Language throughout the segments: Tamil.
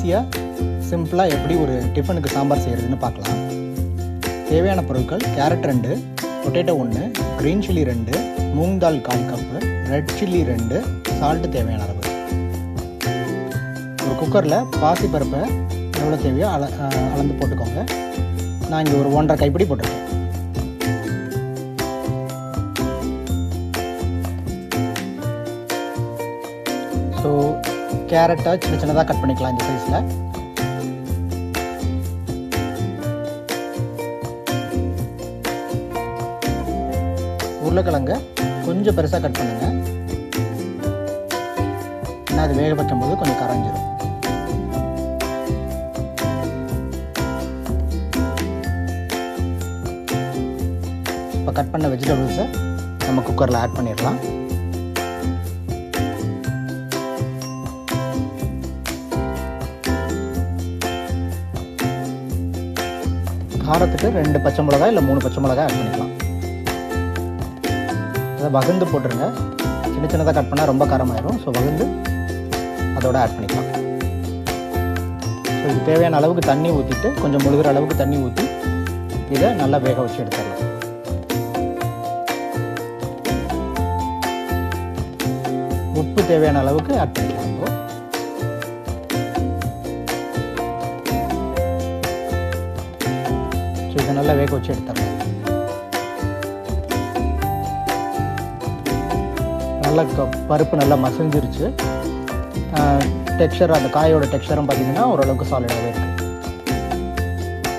ஈஸியாக சிம்பிளாக எப்படி ஒரு டிஃபனுக்கு சாம்பார் செய்கிறதுன்னு பார்க்கலாம். தேவையான பொருட்கள் கேரட் ரெண்டு பொட்டேட்டோ ஒன்று க்ரீன் சில்லி ரெண்டு மூங் தால் கால் கப்பு ரெட் சில்லி ரெண்டு சால்ட்டு தேவையான அளவு. ஒரு குக்கரில் பாசி பருப்பை எவ்வளோ தேவையோ அள அளந்து போட்டுக்கோங்க. நான் இங்கே ஒரு ஒன்றரை கைப்பிடி போட்டிருக்கேன். கேரட்டை சின்ன சின்னதாக கட் பண்ணிக்கலாம் இந்த சைஸில் உருளைக்கிழங்கு கொஞ்சம் பெருசாக கட் பண்ணுங்க. ஏன்னா அது வேக வைக்கும்போது கொஞ்சம் கரைஞ்சிரும். இப்போ கட் பண்ண வெஜிடபிள்ஸை நம்ம குக்கரில் ஆட் பண்ணிடலாம். காரத்துக்கு ரெண்டு பச்சை மிளகா இல்லை மூணு பச்சை மிளகா ஆட் பண்ணிக்கலாம். அதை வகுந்து போட்டுருங்க. சின்ன சின்னதாக கட் பண்ணால் ரொம்ப காரமாயிரும். ஸோ வகுந்து அதோட ஆட் பண்ணிக்கலாம். ஸோ இது தேவையான அளவுக்கு தண்ணி ஊற்றிட்டு கொஞ்சம் முழுகிற அளவுக்கு தண்ணி ஊற்றி இதை நல்லா வேக வச்சு எடுத்துடலாம். உப்பு தேவையான அளவுக்கு ஆட் பண்ணிக்கலாம் ஸோ இதை நல்லா வேக வச்சு எடுத்துடலாம். நல்லா க- பருப்பு நல்லா மசிஞ்சிருச்சு. டெக்ஸ்சர் அந்த காயோட டெக்ஸ்சரும் பார்த்தீங்கன்னா ஓரளவுக்கு சாலிடாகவே இருக்குது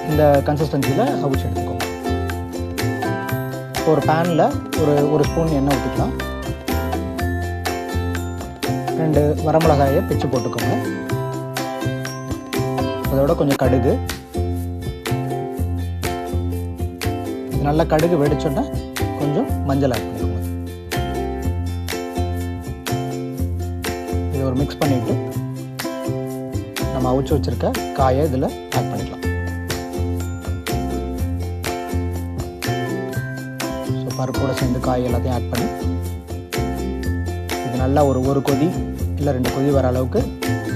இந்த கன்சிஸ்டன்சியில் அவிச்சு எடுத்துக்கோங்க. ஒரு பேனில் ஒரு ஒரு ஸ்பூன் எண்ணெய் ஊற்றிக்கலாம் ரெண்டு வரமிளகாயை பிச்சு போட்டுக்கோங்க. அதோட கொஞ்சம் கடுகு. இது நல்லா கடுகு வெடிச்சோன்னா கொஞ்சம் மஞ்சள் ஆட் பண்ணிக்கோங்க இதை ஒரு மிக்ஸ் பண்ணிவிட்டு நம்ம அவிச்சு வச்சுருக்க காயை இதில் ஆட் பண்ணிக்கலாம். ஸோ பருப்போடு சேர்ந்து காய் எல்லாத்தையும் ஆட் பண்ணி இது நல்லா ஒரு ஒரு கொதி இல்லை ரெண்டு கொதி வர அளவுக்கு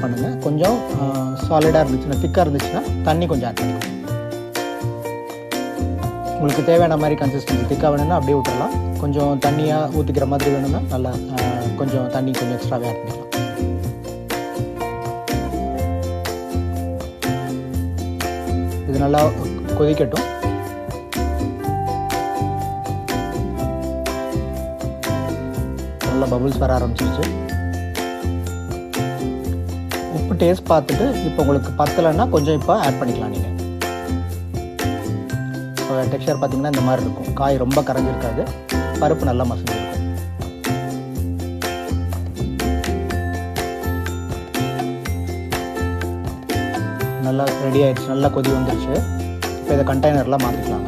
பண்ணுங்கள் கொஞ்சம் சாலிடாக இருந்துச்சுன்னா திக்காக இருந்துச்சுன்னா தண்ணி கொஞ்சம் ஆட் பண்ணிக்கோங்க உங்களுக்கு தேவையான மாதிரி கன்சிஸ்டன்சி திக்காக வேணும்னா அப்படியே விட்டுறலாம். கொஞ்சம் தண்ணியாக ஊற்றிக்கிற மாதிரி வேணும்னா நல்லா கொஞ்சம் தண்ணி கொஞ்சம் எக்ஸ்ட்ராவே ஆட் பண்ணிக்கலாம். இது நல்லா கொதிக்கட்டும். நல்லா பபுள்ஸ் வர ஆரம்பிச்சிருச்சு. உப்பு டேஸ்ட் பார்த்துட்டு இப்போ உங்களுக்கு பத்தலைன்னா கொஞ்சம் இப்போ ஆட் பண்ணிக்கலாம் நீங்கள் இப்போ டெக்ஸ்சர் பார்த்தீங்கன்னா இந்த மாதிரி இருக்கும். காய் ரொம்ப கரைஞ்சிருக்காது. பருப்பு நல்லா மசிஞ்சிருக்கும். நல்லா ரெடி ஆயிடுச்சு. நல்லா கொதி வந்துருச்சு. இப்போ இதை கண்டெய்னர்லாம் மாற்றிக்கலாம்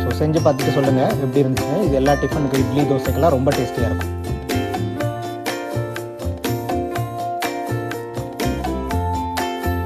ஸோ செஞ்சு பார்த்துட்டு சொல்லுங்கள் எப்படி இருந்துச்சுன்னு. இது எல்லா டிஃபனுக்கு இட்லி தோசைக்கெல்லாம் ரொம்ப டேஸ்டியாக இருக்கும்.